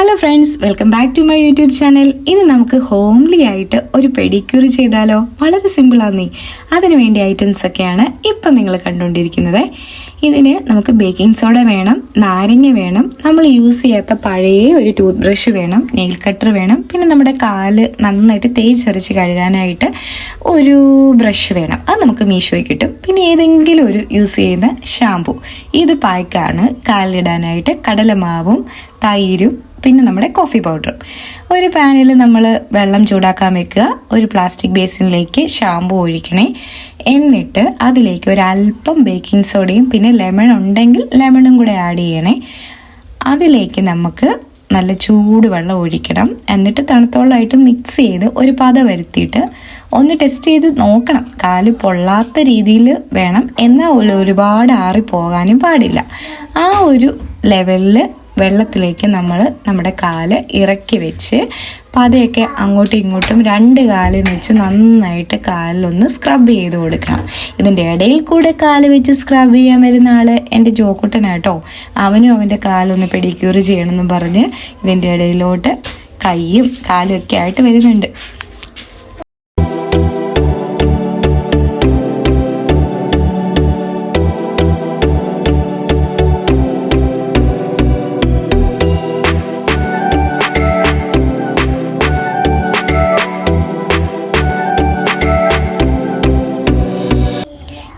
Hello friends welcome back to my YouTube channel ഇന്ന് നമുക്ക് homely ആയിട്ട് ഒരു പെഡിക്യൂർ ചെയ്താലോ? വളരെ സിമ്പിളാന്നേ അതിനു വേണ്ടി ഐറ്റംസ് ഒക്കെയാണ് ഇപ്പം നിങ്ങൾ കണ്ടുകൊണ്ടിരിക്കുന്നത്. ഇതിന് നമുക്ക് ബേക്കിംഗ് സോഡ വേണം നാരങ്ങ വേണം നമ്മൾ യൂസ് ചെയ്യാത്ത പഴയ ഒരു ടൂത്ത് ബ്രഷ് വേണം നെയിൽ കട്ടർ വേണം പിന്നെ നമ്മുടെ കാൽ നന്നായിട്ട് തേച്ചരച്ച് കഴുകാനായിട്ട് ഒരു ബ്രഷ് വേണം. അത് നമുക്ക് മീഷോയിൽ കിട്ടും. പിന്നെ ഏതെങ്കിലും ഒരു യൂസ് ചെയ്യുന്ന ഷാമ്പു ഇത് പായ്ക്കാണ്. കാലിടാനായിട്ട് കടലമാവും തൈരും പിന്നെ നമ്മുടെ കോഫി പൗഡറും ഒരു പാനിൽ നമ്മൾ വെള്ളം ചൂടാക്കാൻ വെക്കുക. ഒരു പ്ലാസ്റ്റിക് ബേസിനിലേക്ക് ഷാമ്പു ഒഴിക്കണേ. എന്നിട്ട് അതിലേക്ക് ഒരു അല്പം ബേക്കിംഗ് സോഡയും പിന്നെ ലെമൺ ഉണ്ടെങ്കിൽ ലെമണും കൂടെ ആഡ് ചെയ്യണേ. അതിലേക്ക് നമുക്ക് നല്ല ചൂട് വെള്ളം ഒഴിക്കണം. എന്നിട്ട് തണുത്തോളമായിട്ട് മിക്സ് ചെയ്ത് ഒരു പത വരുത്തിയിട്ട് ഒന്ന് ടെസ്റ്റ് ചെയ്ത് നോക്കണം. കാൽ പൊള്ളാത്ത രീതിയിൽ വേണം. എന്നാൽ ഒരുപാട് ആറി പോകാനും പാടില്ല. ആ ഒരു ലെവലിൽ വെള്ളത്തിലേക്ക് നമ്മൾ നമ്മുടെ കാൽ ഇറക്കി വെച്ച് പതയൊക്കെ അങ്ങോട്ടും ഇങ്ങോട്ടും രണ്ട് കാലും വെച്ച് നന്നായിട്ട് കാലിലൊന്ന് സ്ക്രബ് ചെയ്ത് കൊടുക്കണം. ഇതിന്റെ ഇടയിൽ കൂടെ കാൽ വെച്ച് സ്ക്രബ് ചെയ്യാൻ വരുന്ന ആൾ എന്റെ ജോക്കുട്ടനാട്ടോ. അവനും അവന്റെ കാലൊന്ന് പെഡിക്യൂർ ചെയ്യണമെന്നും പറഞ്ഞ് ഇതിന്റെ ഇടയിലോട്ട് കൈയും കാലും ഒക്കെ ആയിട്ട് വരുന്നുണ്ട്.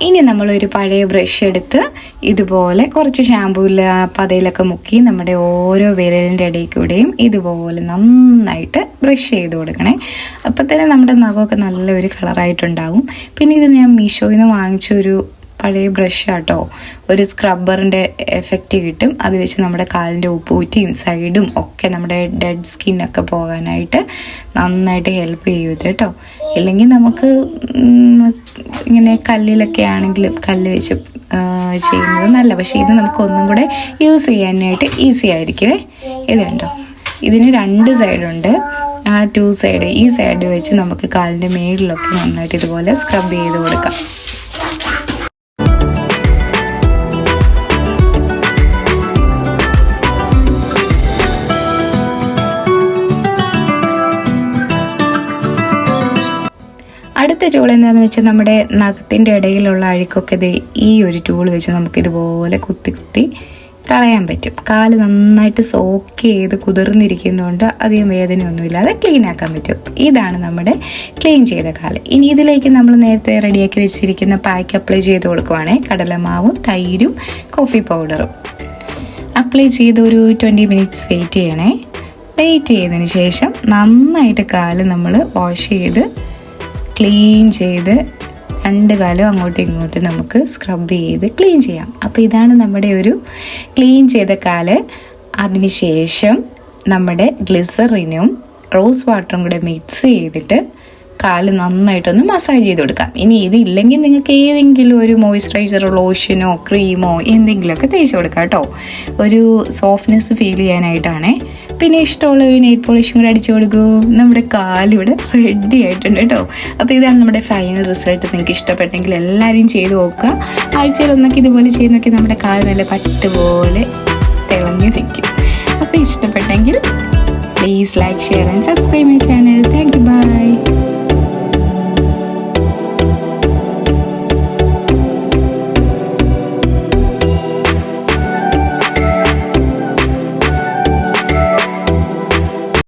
ഇനി നമ്മളൊരു പഴയ ബ്രഷ് എടുത്ത് ഇതുപോലെ കുറച്ച് ഷാമ്പൂല പതയിലൊക്കെ മുക്കി നമ്മുടെ ഓരോ വിരലിന്റെ ഇടയിൽ കൂടെയും ഇതുപോലെ നന്നായിട്ട് ബ്രഷ് ചെയ്ത് കൊടുക്കണേ. അപ്പം തന്നെ നമ്മുടെ നഖമൊക്കെ നല്ലൊരു കളറായിട്ടുണ്ടാവും പിന്നെ ഇത് ഞാൻ മീഷോയിൽ നിന്ന് വാങ്ങിച്ചൊരു പഴയ ബ്രഷ് ആട്ടോ. ഒരു സ്ക്രബ്ബറിന്റെ എഫക്റ്റ് കിട്ടും. അത് വെച്ച് നമ്മുടെ കാലിന്റെ ഉപ്പൂറ്റിയും സൈഡും ഒക്കെ നമ്മുടെ ഡെഡ് സ്കിന്നൊക്കെ പോകാനായിട്ട് നന്നായിട്ട് ഹെൽപ്പ് ചെയ്യും കേട്ടോ. ഇല്ലെങ്കിൽ നമുക്ക് ഇങ്ങനെ കല്ലിലൊക്കെ ആണെങ്കിലും കല്ല് വെച്ച് ചെയ്യുന്നത് നല്ല പക്ഷേ ഇത് നമുക്ക് ഒന്നും കൂടെ യൂസ് ചെയ്യാനായിട്ട് ഈസി ആയിരിക്കുമേ ഇത് ഇതിന് രണ്ട് സൈഡുണ്ട് ആ ടു സൈഡ് ഈ സൈഡ് വെച്ച് നമുക്ക് കാലിന്റെ മേളിലൊക്കെ നന്നായിട്ട് ഇതുപോലെ സ്ക്രബ് ചെയ്ത് കൊടുക്കാം. അടുത്ത ടൂൾ എന്താണെന്ന് വെച്ചാൽ നമ്മുടെ നഖത്തിന്റെ ഇടയിലുള്ള അഴുക്കൊക്കെ ഇത് ഈ ഒരു ടൂൾ വെച്ച് നമുക്ക് ഇതുപോലെ കുത്തി കുത്തി കളയാൻ പറ്റും. കാൽ നന്നായിട്ട് സോക്ക് ചെയ്ത് കുതിർന്നിരിക്കുന്നതുകൊണ്ട് അധികം വേദനയൊന്നുമില്ലാതെ ക്ലീൻ ആക്കാൻ പറ്റും. ഇതാണ് നമ്മുടെ ക്ലീൻ ചെയ്ത കാൽ. ഇനി ഇതിലേക്ക് നമ്മൾ നേരത്തെ റെഡിയാക്കി വെച്ചിരിക്കുന്ന പാക്ക് അപ്ലൈ ചെയ്ത് കൊടുക്കുവാണേ. കടലമാവും തൈരും കോഫി പൗഡറും അപ്ലൈ ചെയ്ത് ഒരു ട്വന്റി മിനിറ്റ്സ് വെയിറ്റ് ചെയ്യണേ. വെയിറ്റ് ചെയ്തതിന് ശേഷം നന്നായിട്ട് കാൽ നമ്മൾ വാഷ് ചെയ്ത് ക്ലീൻ ചെയ്ത് രണ്ട് കാലം അങ്ങോട്ടും ഇങ്ങോട്ടും നമുക്ക് സ്ക്രബ് ചെയ്ത് ക്ലീൻ ചെയ്യാം. അപ്പോൾ ഇതാണ് നമ്മുടെ ഒരു ക്ലീൻ ചെയ്ത കാൽ. അതിനുശേഷം നമ്മുടെ ഗ്ലിസറിനും റോസ് വാട്ടറും കൂടെ മിക്സ് ചെയ്തിട്ട് കാൽ നന്നായിട്ടൊന്ന് മസാജ് ചെയ്ത് കൊടുക്കാം. ഇനി ഇത് ഇല്ലെങ്കിൽ നിങ്ങൾക്ക് ഏതെങ്കിലും ഒരു മോയ്സ്ചറൈസർ ലോഷനോ ക്രീമോ എന്തെങ്കിലുമൊക്കെ തേച്ച് കൊടുക്കാം കേട്ടോ. ഒരു സോഫ്റ്റ്നെസ് ഫീൽ ചെയ്യാനായിട്ടാണേ. പിന്നെ ഇഷ്ടമുള്ള ഒരു നെയിൽ പോളിഷും കൂടെ അടിച്ചു കൊടുക്കൂ. നമ്മുടെ കാലിവിടെ റെഡി ആയിട്ടുണ്ട് കേട്ടോ. അപ്പോൾ ഇതാണ് നമ്മുടെ ഫൈനൽ റിസൾട്ട് നിങ്ങൾക്ക് ഇഷ്ടപ്പെട്ടെങ്കിൽ എല്ലാവരും ചെയ്ത് നോക്കുക. ആഴ്ചയിൽ ഒന്നൊക്കെ ഇതുപോലെ ചെയ്ത് നോക്കി നമ്മുടെ കാൽ നല്ല പട്ടുപോലെ തിളങ്ങി നിൽക്കും. അപ്പോൾ ഇഷ്ടപ്പെട്ടെങ്കിൽ please like share and subscribe my channel thank you bye